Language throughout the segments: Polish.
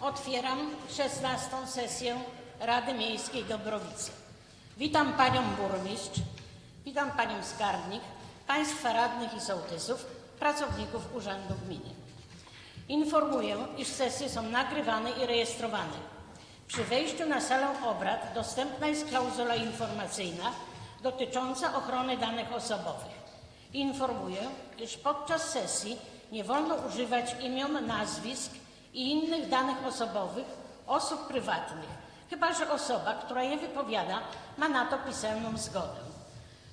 Otwieram 16. sesję Rady Miejskiej Dobrowice. Witam Panią Burmistrz, witam Panią Skarbnik, Państwa radnych i sołtysów, pracowników Urzędu Gminy. Informuję, iż sesje są nagrywane i rejestrowane. Przy wejściu na salę obrad dostępna jest klauzula informacyjna dotycząca ochrony danych osobowych. Informuję, iż podczas sesji nie wolno używać imion, nazwisk i innych danych osobowych osób prywatnych, chyba że osoba, która je wypowiada, ma na to pisemną zgodę.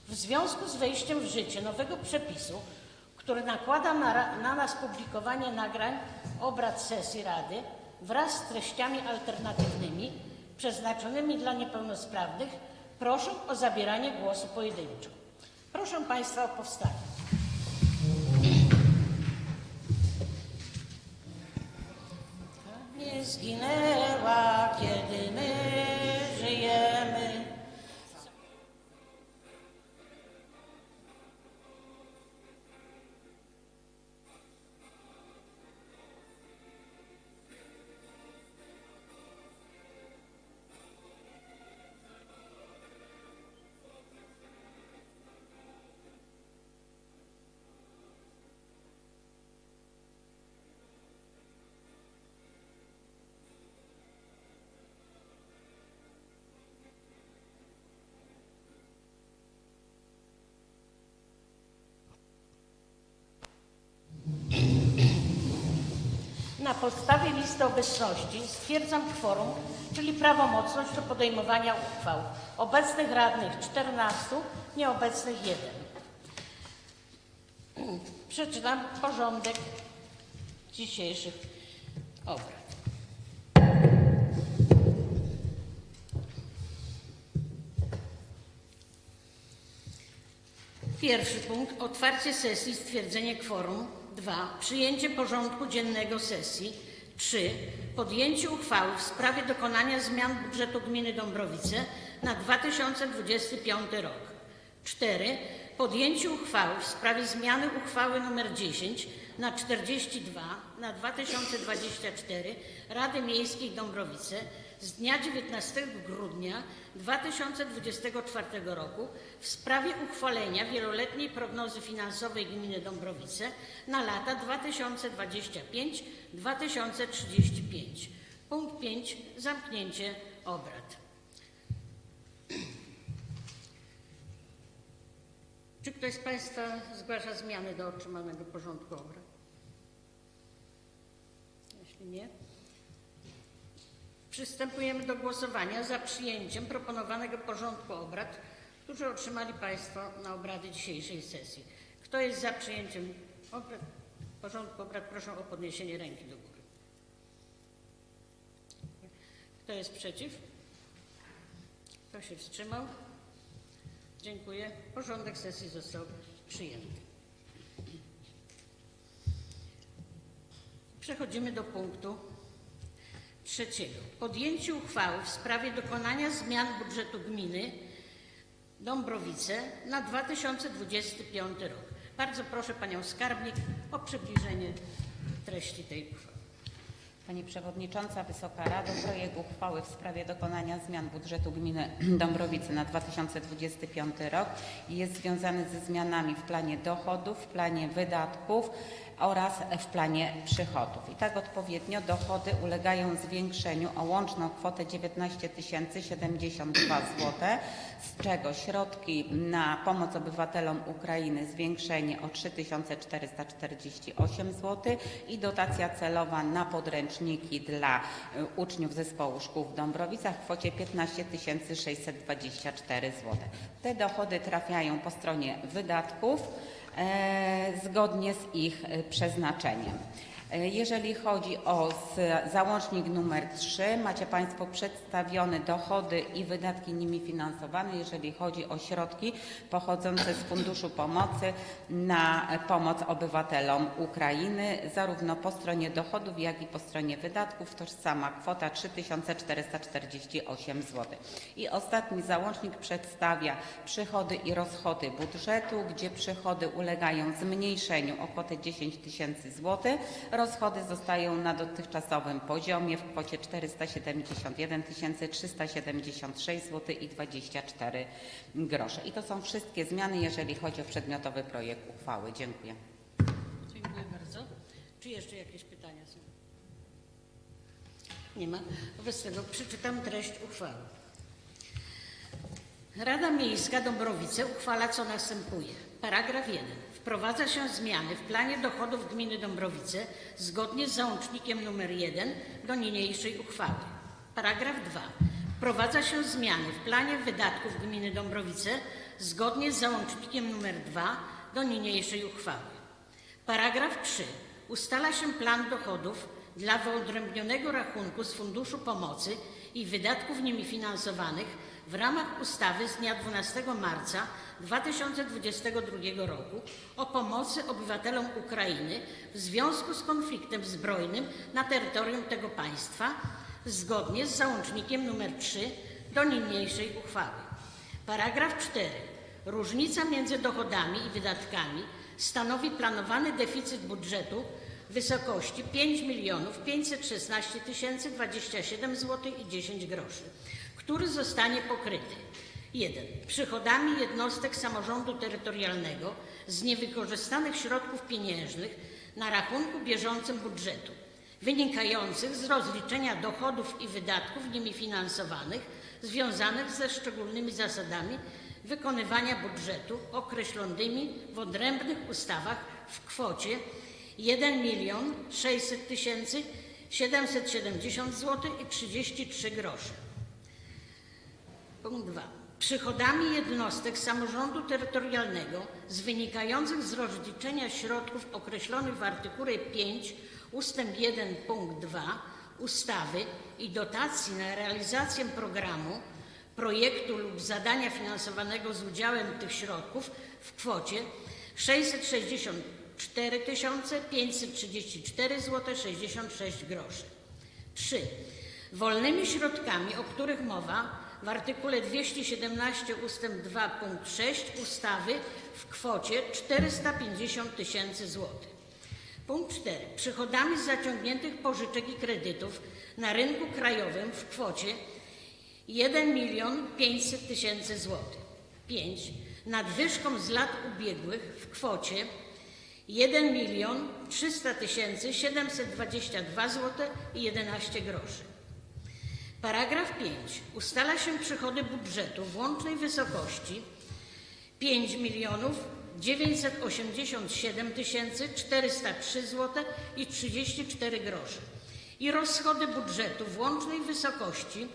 W związku z wejściem w życie nowego przepisu, który nakłada na, na nas publikowanie nagrań obrad sesji Rady wraz z treściami alternatywnymi przeznaczonymi dla niepełnosprawnych, proszę o zabieranie głosu pojedynczo. Proszę Państwa o powstanie. Nie Na podstawie listy obecności stwierdzam kworum, czyli prawomocność do podejmowania uchwał. Obecnych radnych 14, nieobecnych 1. Przeczytam porządek dzisiejszych obrad. Pierwszy punkt. Otwarcie sesji, stwierdzenie kworum. Dwa. Przyjęcie porządku dziennego sesji. Trzy. Podjęcie uchwały w sprawie dokonania zmian budżetu gminy Dąbrowice na 2025 rok. 4. Podjęcie uchwały w sprawie zmiany uchwały nr 10 na 42 na 2024 Rady Miejskiej Dąbrowice z dnia 19 grudnia 2024 roku w sprawie uchwalenia wieloletniej prognozy finansowej gminy Dąbrowice na lata 2025-2035. Punkt 5. Zamknięcie obrad. Czy ktoś z Państwa zgłasza zmiany do otrzymanego porządku obrad? Jeśli nie, przystępujemy do głosowania za przyjęciem proponowanego porządku obrad, który otrzymali Państwo na obrady dzisiejszej sesji. Kto jest za przyjęciem obrad, porządku obrad, proszę o podniesienie ręki do góry. Kto jest przeciw? Kto się wstrzymał? Dziękuję. Porządek sesji został przyjęty. Przechodzimy do punktu trzeciego. Podjęcie uchwały w sprawie dokonania zmian budżetu gminy Dąbrowice na 2025 rok. Bardzo proszę Panią Skarbnik o przybliżenie treści tej uchwały. Pani Przewodnicząca, Wysoka Rado, projekt uchwały w sprawie dokonania zmian budżetu gminy Dąbrowice na 2025 rok jest związany ze zmianami w planie dochodów, w planie wydatków oraz w planie przychodów. I tak odpowiednio dochody ulegają zwiększeniu o łączną kwotę 19 072 zł, z czego środki na pomoc obywatelom Ukrainy zwiększenie o 3 448 zł i dotacja celowa na podręczniki dla y, uczniów zespołu szkół w Dąbrowicach w kwocie 15 624 zł. Te dochody trafiają po stronie wydatków e, zgodnie z ich e, przeznaczeniem. E, Jeżeli chodzi o załącznik numer 3, macie Państwo przedstawione dochody i wydatki nimi finansowane, jeżeli chodzi o środki pochodzące z Funduszu Pomocy na pomoc obywatelom Ukrainy, zarówno po stronie dochodów, jak i po stronie wydatków. Tożsama kwota 3448 zł. I ostatni załącznik przedstawia przychody i rozchody budżetu, gdzie przychody ulegają zmniejszeniu o kwotę 10 tysięcy złotych, Rozchody zostają na dotychczasowym poziomie w kwocie 471 376 zł i 24 grosze. I to są wszystkie zmiany, jeżeli chodzi o przedmiotowy projekt uchwały. Dziękuję. Dziękuję bardzo. Czy jeszcze jakieś pytania są? Nie ma. Wobec tego przeczytam treść uchwały. Rada Miejska Dąbrowice uchwala co następuje. Paragraf 1. Wprowadza się zmiany w planie dochodów gminy Dąbrowice zgodnie z załącznikiem nr 1 do niniejszej uchwały. Paragraf 2. Wprowadza się zmiany w planie wydatków gminy Dąbrowice zgodnie z załącznikiem nr 2 do niniejszej uchwały. Paragraf 3. Ustala się plan dochodów dla wyodrębnionego rachunku z Funduszu Pomocy i wydatków nimi finansowanych w ramach ustawy z dnia 12 marca 2022 roku o pomocy obywatelom Ukrainy w związku z konfliktem zbrojnym na terytorium tego państwa zgodnie z załącznikiem nr 3 do niniejszej uchwały. Paragraf 4. Różnica między dochodami i wydatkami stanowi planowany deficyt budżetu w wysokości 5 milionów 516 tysięcy 27 zł i 10 groszy, który zostanie pokryty 1. Przychodami jednostek samorządu terytorialnego z niewykorzystanych środków pieniężnych na rachunku bieżącym budżetu wynikających z rozliczenia dochodów i wydatków nimi finansowanych związanych ze szczególnymi zasadami wykonywania budżetu określonymi w odrębnych ustawach w kwocie 1 milion 600 tysięcy 770 zł i 33 grosze. Punkt 2. Przychodami jednostek samorządu terytorialnego z wynikających z rozliczenia środków określonych w artykule 5 ustęp 1 punkt 2 ustawy i dotacji na realizację programu, projektu lub zadania finansowanego z udziałem tych środków w kwocie 664 534 zł 66 groszy. 3. Wolnymi środkami, o których mowa w artykule 217 ust. 2 punkt 6 ustawy w kwocie 450 tysięcy złotych. Punkt 4. Przychodami z zaciągniętych pożyczek i kredytów na rynku krajowym w kwocie 1 milion 500 tysięcy złotych. 5. Nadwyżką z lat ubiegłych w kwocie 1 milion 300 tysięcy 722 zł i 11 groszy. Paragraf 5. Ustala się przychody budżetu w łącznej wysokości 5 milionów 987 tysięcy 403 zł i 34 grosze i rozchody budżetu w łącznej wysokości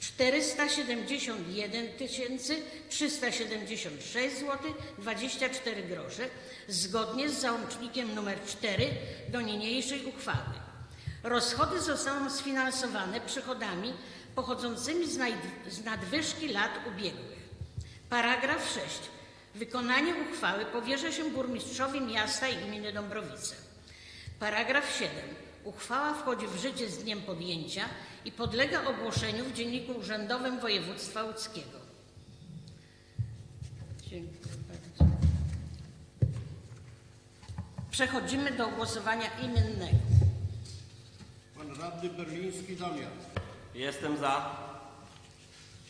471 tysięcy 376 zł 24 grosze zgodnie z załącznikiem nr 4 do niniejszej uchwały. Rozchody zostaną sfinansowane przychodami pochodzącymi z, nadwyżki lat ubiegłych. Paragraf 6. Wykonanie uchwały powierza się burmistrzowi miasta i gminy Dąbrowice. Paragraf 7. Uchwała wchodzi w życie z dniem podjęcia i podlega ogłoszeniu w Dzienniku Urzędowym Województwa Łódzkiego. Dziękuję bardzo. Przechodzimy do głosowania imiennego. Pan radny berliński Damian. Jestem za.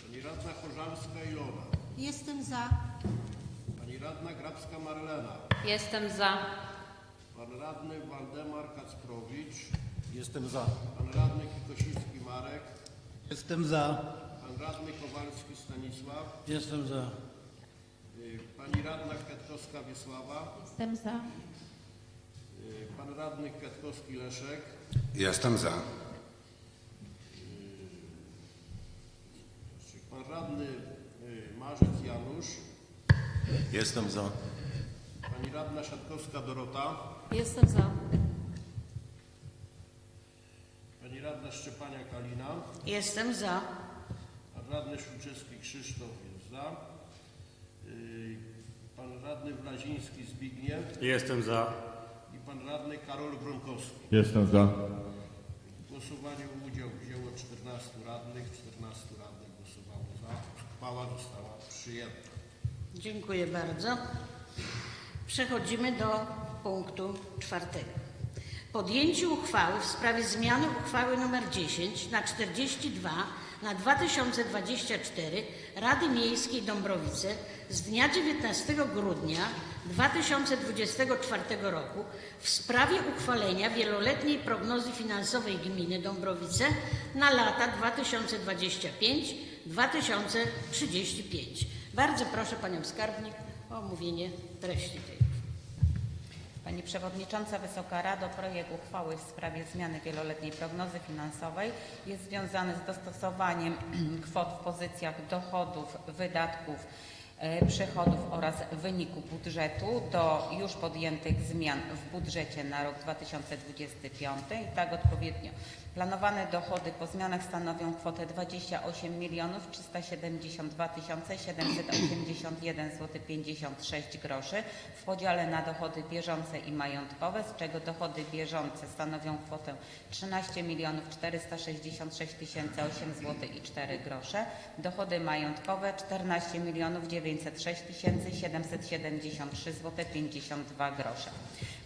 Pani radna Korzalska Ilona. Jestem za. Pani radna Grabska Marlena. Jestem za. Pan radny Waldemar Kacprowicz. Jestem za. Pan radny Kikosiński Marek. Jestem za. Pan radny Kowalski Stanisław. Jestem za. y, Pani radna Kwiatkowska Wiesława. Jestem za. Y, Pan radny Kwiatkowski Leszek. Jestem za. Pan radny y, Marzec Janusz. Jestem za. Pani radna Szatkowska Dorota. Jestem za. Pani radna Szczepania Kalina. Jestem za. Pan radny Szulczewski Krzysztof jest za. Y, Pan radny Wlaziński Zbigniew Jestem za. Pan radny Karol Bronkowski. Jestem za. W głosowaniu udział wzięło 14 radnych, 14 radnych głosowało za. Uchwała została przyjęta. Dziękuję bardzo. Przechodzimy do punktu czwartego. Podjęciu uchwały w sprawie zmiany uchwały nr 10 na 42 na 2024 Rady Miejskiej Dąbrowice z dnia 19 grudnia 2024 roku w sprawie uchwalenia wieloletniej prognozy finansowej gminy Dąbrowice na lata 2025-2035. Bardzo proszę Panią Skarbnik o omówienie treści tej. Pani Przewodnicząca, Wysoka Rado, projekt uchwały w sprawie zmiany wieloletniej prognozy finansowej jest związany z dostosowaniem kwot w pozycjach dochodów, wydatków, e, przychodów oraz wyniku budżetu do już podjętych zmian w budżecie na rok 2025 i tak odpowiednio. Planowane dochody po zmianach stanowią kwotę 28 milionów 372 781 zł 56 groszy w podziale na dochody bieżące i majątkowe, z czego dochody bieżące stanowią kwotę 13 milionów 466 008 zł i 4 grosze, dochody majątkowe 14 milionów 906 773 zł 52 grosze.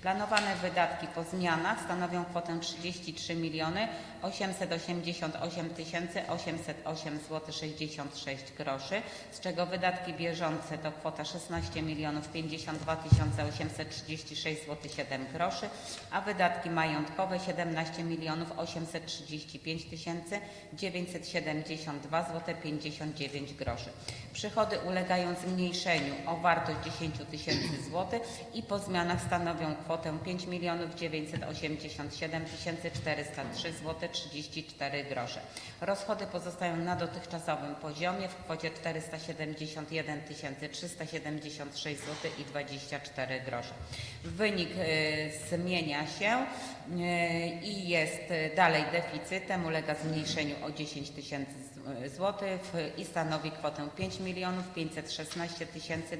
Planowane wydatki po zmianach stanowią kwotę 33 miliony 888 808 zł 66 groszy, z czego wydatki bieżące to kwota 16 milionów 52 836 zł 7 groszy, a wydatki majątkowe 17 milionów 835 972 zł 59 groszy. Przychody ulegają zmniejszeniu o wartość 10 tysięcy złotych i po zmianach stanowią kwotę 5 milionów 987 403 zł 34 grosze. Rozchody pozostają na dotychczasowym poziomie w kwocie 471 376 zł i 24 grosze. Wynik y, zmienia się y, i jest y, dalej deficytem, ulega zmniejszeniu o 10 tysięcy złotych i stanowi kwotę 5 milionów 516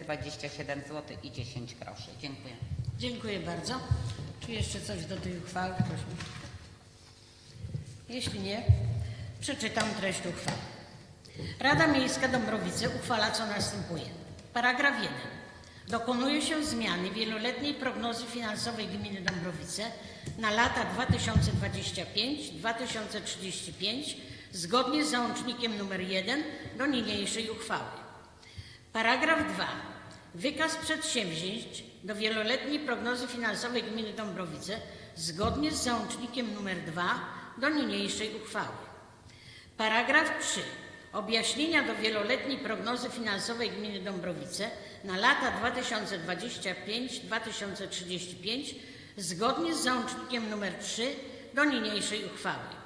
027 zł i 10 groszy. Dziękuję. Dziękuję bardzo. Czy jeszcze coś do tej uchwały? Proszę. Jeśli nie, przeczytam treść uchwały. Rada Miejska Dąbrowice uchwala co następuje. Paragraf 1. Dokonuje się zmiany wieloletniej prognozy finansowej gminy Dąbrowice na lata 2025-2035 zgodnie z załącznikiem nr 1 do niniejszej uchwały. Paragraf 2. Wykaz przedsięwzięć do wieloletniej prognozy finansowej gminy Dąbrowice zgodnie z załącznikiem nr 2 do niniejszej uchwały. Paragraf 3. Objaśnienia do wieloletniej prognozy finansowej gminy Dąbrowice na lata 2025-2035 zgodnie z załącznikiem nr 3 do niniejszej uchwały.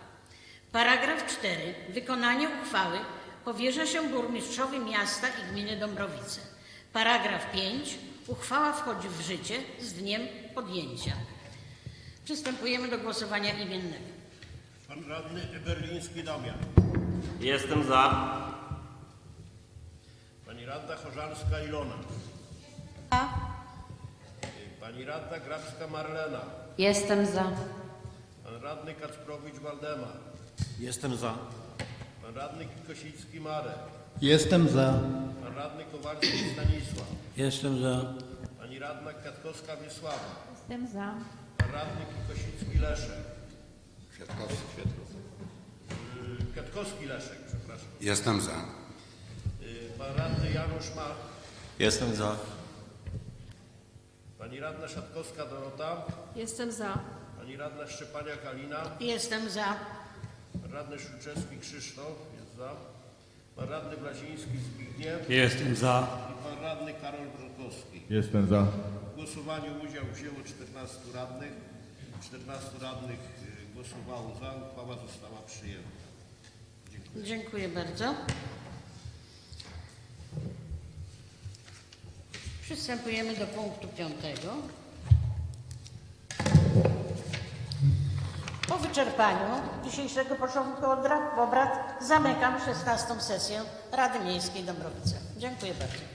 Paragraf 4. Wykonanie uchwały powierza się burmistrzowi miasta i gminy Dąbrowice. Paragraf 5. Uchwała wchodzi w życie z dniem podjęcia. Przystępujemy do głosowania imiennego. Pan radny Eberliński Damian. Jestem za. Pani radna Chorzalska Ilona. Pani radna Grabska Marlena. Jestem za. Pan radny Kacprowicz Waldemar. Jestem za. Pan radny Kosicki Marek. Jestem za. Pan radny Kowalski Stanisław. Jestem za. Pani radna Kwiatkowska Wiesława. Jestem za. Pan radny Kosicki Leszek. Kwiatkowski. Y, Kwiatkowski Leszek, przepraszam. Jestem za. Y, Pan radny Janusz Mach. Jestem za. Pani radna Szatkowska Dorota. Jestem za. Pani radna Szczepania Kalina. Jestem za. Radny Szulczewski Krzysztof jest za. Pan radny Blaziński Zbigniew. Jestem za. I pan radny Karol Brokowski. Jestem za. W głosowaniu udział wzięło 14 radnych. 14 radnych y, głosowało za. Uchwała została przyjęta. Dziękuję bardzo. Przystępujemy do punktu piątego. Po wyczerpaniu dzisiejszego porządku obrad, zamykam 16 sesję Rady Miejskiej Dąbrowice. Dziękuję bardzo.